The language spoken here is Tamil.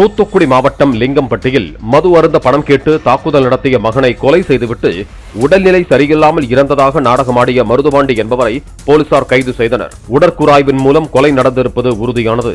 தூத்துக்குடி மாவட்டம் லிங்கம்பட்டியில் மது அருந்த பணம் கேட்டு தாக்குதல் நடத்திய மகனை கொலை செய்துவிட்டு உடல்நிலை சரியில்லாமல் இறந்ததாக நாடகமாடிய மருதுபாண்டி என்பவரை போலீசார் கைது செய்தனர். உடற்கூராய்வின் மூலம் கொலை நடந்திருப்பது உறுதியானது.